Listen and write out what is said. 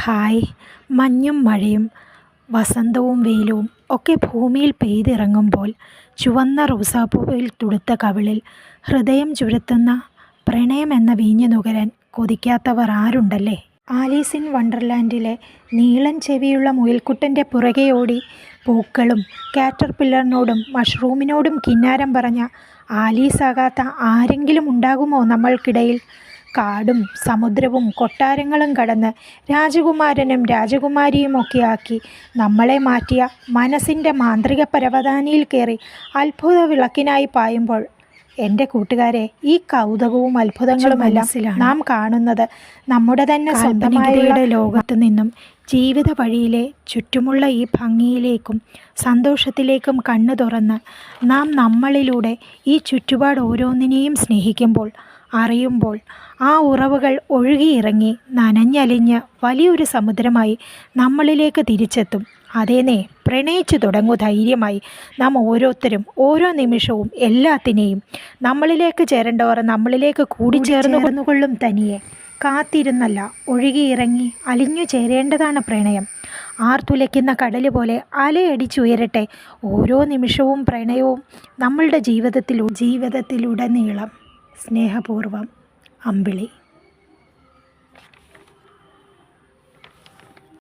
Hi മഞ്ഞും മഴയും വസന്തവും വെയിലും ഒക്കെ ഭൂമിയിൽ പെയ്തിറങ്ങുമ്പോൾ ചുവന്ന റോസാപ്പൂവിൽ തുടുത്ത കവിളിൽ ഹൃദയം ചുരത്തുന്ന പ്രണയമെന്ന വീഞ്ഞു നുകരാൻ കൊതിക്കാത്തവർ ആരുണ്ടല്ലേ? ആലീസ് ഇൻ വണ്ടർലാൻഡിലെ നീളൻ ചെവിയുള്ള മുയൽക്കുട്ടന്റെ പുറകെ ഓടി പൂക്കളും കാറ്റർപില്ലറിനോടും മഷ്റൂമിനോടും കിന്നാരം പറഞ്ഞ ആലീസാകാത്ത ആരെങ്കിലും ഉണ്ടാകുമോ നമ്മൾക്കിടയിൽ? കാടും സമുദ്രവും കൊട്ടാരങ്ങളും കടന്ന് രാജകുമാരനും രാജകുമാരിയും രാജകുമാരിയുമൊക്കെയാക്കി നമ്മളെ മാറ്റിയ മനസ്സിന്റെ മാന്ത്രിക പരവതാനിയിൽ കയറി അത്ഭുത വിളക്കിനായി പായുമ്പോൾ എന്റെ കൂട്ടുകാരെ ഈ കൗതുകവും അത്ഭുതങ്ങളുമെല്ലാം നാം കാണുന്നത്. നമ്മുടെ തന്നെ സ്വന്തമായുടെ ലോകത്ത് നിന്നും ജീവിത വഴിയിലെ ചുറ്റുമുള്ള ഈ ഭംഗിയിലേക്കും സന്തോഷത്തിലേക്കും കണ്ണു തുറന്ന് നാം നമ്മളിലൂടെ ഈ ചുറ്റുപാട് ഓരോന്നിനെയും സ്നേഹിക്കുമ്പോൾ അറിയുമ്പോൾ ആ ഉറവുകൾ ഒഴുകിയിറങ്ങി നനഞ്ഞലിഞ്ഞ് വലിയൊരു സമുദ്രമായി നമ്മളിലേക്ക് തിരിച്ചെത്തും. അതേനെ പ്രണയിച്ചു തുടങ്ങൂ ധൈര്യമായി. നാം ഓരോരുത്തരും ഓരോ നിമിഷവും എല്ലാത്തിനെയും നമ്മളിലേക്ക് ചേരേണ്ടവർ നമ്മളിലേക്ക് കൂടിച്ചേർന്നു കൊള്ളും തനിയെ. കാത്തിരുന്നല്ല ഒഴുകിയിറങ്ങി അലിഞ്ഞു ചേരേണ്ടതാണ് പ്രണയം. ആർത്തുലയ്ക്കുന്ന കടൽ പോലെ അലയടിച്ചുയരട്ടെ ഓരോ നിമിഷവും പ്രണയവും നമ്മളുടെ ജീവിതത്തിലു ജീവിതത്തിലുടനീളം. സ്നേഹപൂർവം അമ്പിളി.